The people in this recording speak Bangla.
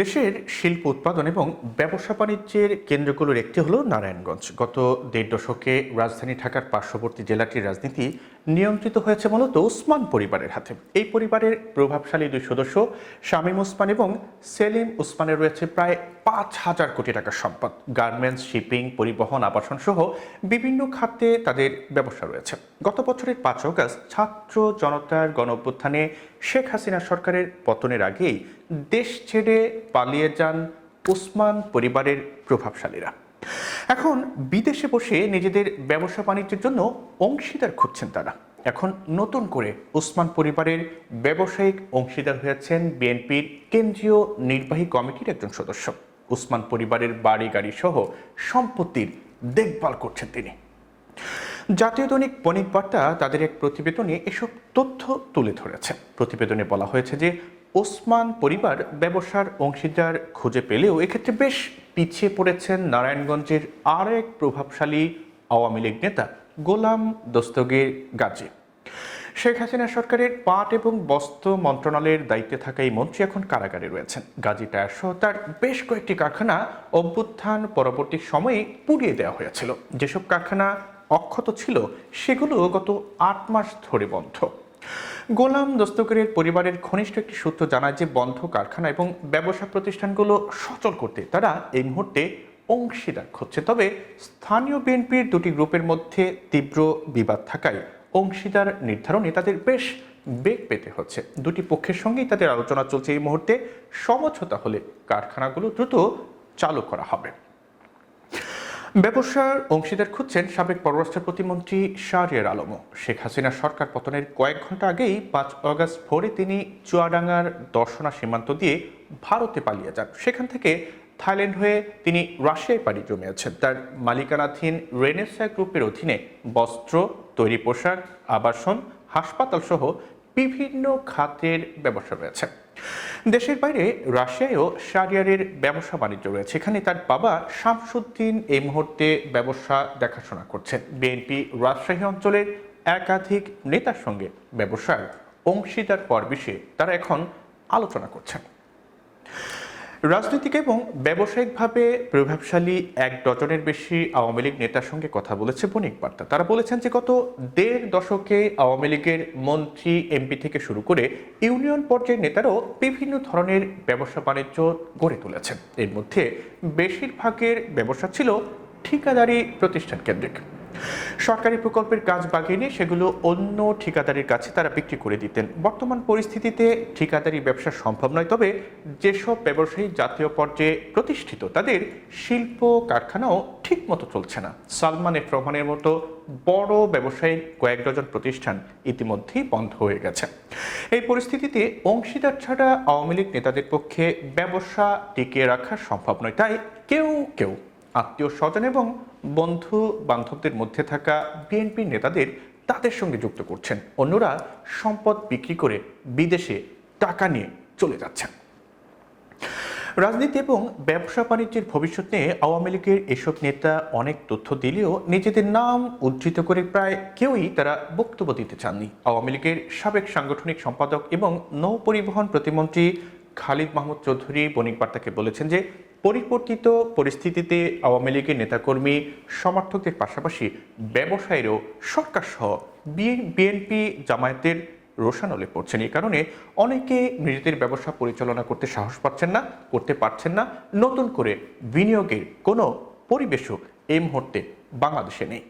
দেশের শিল্প উৎপাদন এবং ব্যবসা বাণিজ্যের কেন্দ্রগুলোর একটি হলো নারায়ণগঞ্জ। গত দেড় দশকে রাজধানী ঢাকার পার্শ্ববর্তী জেলাটির রাজনীতি নিয়ন্ত্রিত হয়েছে মূলত ওসমান পরিবারের হাতে। এই পরিবারের প্রভাবশালী দুই সদস্য শামীম ওসমান এবং সেলিম ওসমানের রয়েছে প্রায় পাঁচ হাজার কোটি টাকার সম্পদ। গার্মেন্টস, শিপিং, পরিবহন, আবাসন সহ বিভিন্ন খাতে তাদের ব্যবসা রয়েছে। গত বছরের পাঁচ অগাস্ট ছাত্র জনতার গণ অভ্যুত্থানে শেখ হাসিনা সরকারের পতনের আগেই দেশ ছেড়ে পালিয়ে যান ওসমান পরিবারের প্রভাবশালীরা। এখন বিদেশে বসে নিজেদের ব্যবসা বাণিজ্যের জন্য অংশীদার খুঁজছেন তারা। এখন নতুন করে উসমান পরিবারের ব্যবসায়িক অংশীদার হয়েছেন বিএনপির কেন্দ্রীয় নির্বাহী কমিটির একজন সদস্য। উসমান পরিবারের বাড়ি, গাড়ি সহ সম্পত্তির দেখভাল করছেন তিনি। জাতীয় দৈনিক বণিক বার্তা তাদের এক প্রতিবেদনে এসব তথ্য তুলে ধরেছে। প্রতিবেদনে বলা হয়েছে যে ওসমান পরিবার ব্যবসার অংশীদার খুঁজে পেলেও এক্ষেত্রে বেশ পিছিয়ে পড়েছেন নারায়ণগঞ্জের আরেক প্রভাবশালী আওয়ামী লীগ নেতা গোলাম দস্তগীর গাজী। শেখ হাসিনা সরকারের পাট এবং বস্ত্র মন্ত্রণালয়ের দায়িত্বে থাকা এই মন্ত্রী এখন কারাগারে রয়েছেন। গাজী টায়ার সহ তার বেশ কয়েকটি কারখানা অভ্যুত্থান পরবর্তী সময়ে পুড়িয়ে দেওয়া হয়েছিল। যেসব কারখানা অক্ষত ছিল, সেগুলো গত আট মাস ধরে বন্ধ। গোলাম দস্তগীরের পরিবারের ঘনিষ্ঠ একটি সূত্র জানায় যে বন্ধ কারখানা এবং ব্যবসা প্রতিষ্ঠানগুলো সচল করতে তারা এই মুহূর্তে অংশীদার খুঁজছে। তবে স্থানীয় বিএনপির দুটি গ্রুপের মধ্যে তীব্র বিবাদ থাকায় অংশীদার নির্ধারণে তাদের বেশ বেগ পেতে হচ্ছে। দুটি পক্ষের সঙ্গেই তাদের আলোচনা চলছে এই মুহূর্তে। সমঝোতা হলে কারখানাগুলো দ্রুত চালু করা হবে। ব্যবসার অংশীদার খুঁজছেন সাবেক পররাষ্ট্র প্রতিমন্ত্রী শাহরিয়ার আলমও। শেখ হাসিনা সরকার পতনের কয়েক ঘণ্টা আগেই পাঁচ অগাস্ট ভোরে তিনি চুয়াডাঙ্গার দর্শনা সীমান্ত দিয়ে ভারতে পালিয়ে যান। সেখান থেকে থাইল্যান্ড হয়ে তিনি রাশিয়ায় পাড়ি জমিয়েছেন। তার মালিকানাধীন রেনেসা গ্রুপের অধীনে বস্ত্র, তৈরি পোশাক, আবাসন হাসপাতাল সহ বিভিন্ন খাতের ব্যবসা রয়েছে। দেশের বাইরে রাশিয়ায়ও শারিয়ারের ব্যবসা বাণিজ্য রয়েছে। এখানে তার বাবা শামসুদ্দিন এই মুহূর্তে ব্যবসা দেখাশোনা করছেন। বিএনপি রাজশাহী অঞ্চলের একাধিক নেতার সঙ্গে ব্যবসার অংশীদার পর্বিষে তারা এখন আলোচনা করছেন। রাজনৈতিক এবং ব্যবসায়িকভাবে প্রভাবশালী এক ডজনের বেশি আওয়ামী লীগ নেতার সঙ্গে কথা বলেছে বণিক বার্তা। তারা বলেছেন যে গত দেড় দশকে আওয়ামী লীগের মন্ত্রী, এমপি থেকে শুরু করে ইউনিয়ন পর্যায়ের নেতারাও বিভিন্ন ধরনের ব্যবসা বাণিজ্য গড়ে তুলেছেন। এর মধ্যে বেশিরভাগের ব্যবসা ছিল ঠিকাদারি প্রতিষ্ঠান কেন্দ্রিক। সরকারি প্রকল্পের কাজ বাগিয়ে নিয়ে সেগুলো অন্য ঠিকাদারির কাছে তারা বিক্রি করে দিতেন। বর্তমান পরিস্থিতিতে ঠিকাদারি ব্যবসা সম্ভব নয়, তবে যেসব ব্যবসায়ী জাতীয় পর্যায়ে প্রতিষ্ঠিত, তাদের শিল্প কারখানাও ঠিক মতো চলছে না। সালমান এফ রহমানের মতো বড় ব্যবসায়ীর কয়েক ডজন প্রতিষ্ঠান ইতিমধ্যেই বন্ধ হয়ে গেছে। এই পরিস্থিতিতে অংশীদার ছাড়া আওয়ামী লীগ নেতাদের পক্ষে ব্যবসা টিকিয়ে রাখা সম্ভব নয়। তাই কেউ কেউ আত্মীয় স্বজন এবং বন্ধু বান্ধবদের মধ্যে থাকা বিএনপি নেতাদের তাদের সঙ্গে যুক্ত করছেন। অন্যরা সম্পদ বিক্রি করে বিদেশে টাকা নিয়ে চলে যাচ্ছেন। রাজনীতি এবং ব্যবসা বাণিজ্যের ভবিষ্যৎ নিয়ে আওয়ামী লীগের এসব নেতা অনেক তথ্য দিলেও নিজেদের নাম উদ্ধৃত করে প্রায় কেউই তারা বক্তব্য দিতে চাননি। আওয়ামী লীগের সাবেক সাংগঠনিক সম্পাদক এবং নৌপরিবহন প্রতিমন্ত্রী খালিদ মাহমুদ চৌধুরী বণিক বার্তাকে বলেছেন যে পরিবর্তিত পরিস্থিতিতে আওয়ামী লীগের নেতাকর্মী সমর্থকদের পাশাপাশি ব্যবসায়ীরও সরকার সহ বিএনপি জামায়াতের রোশানলে পড়ছেন। এই কারণে অনেকে নিজেদের ব্যবসা পরিচালনা করতে সাহস পাচ্ছেন না, করতে পারছেন না। নতুন করে বিনিয়োগের কোনো পরিবেশও এই মুহূর্তে বাংলাদেশে নেই।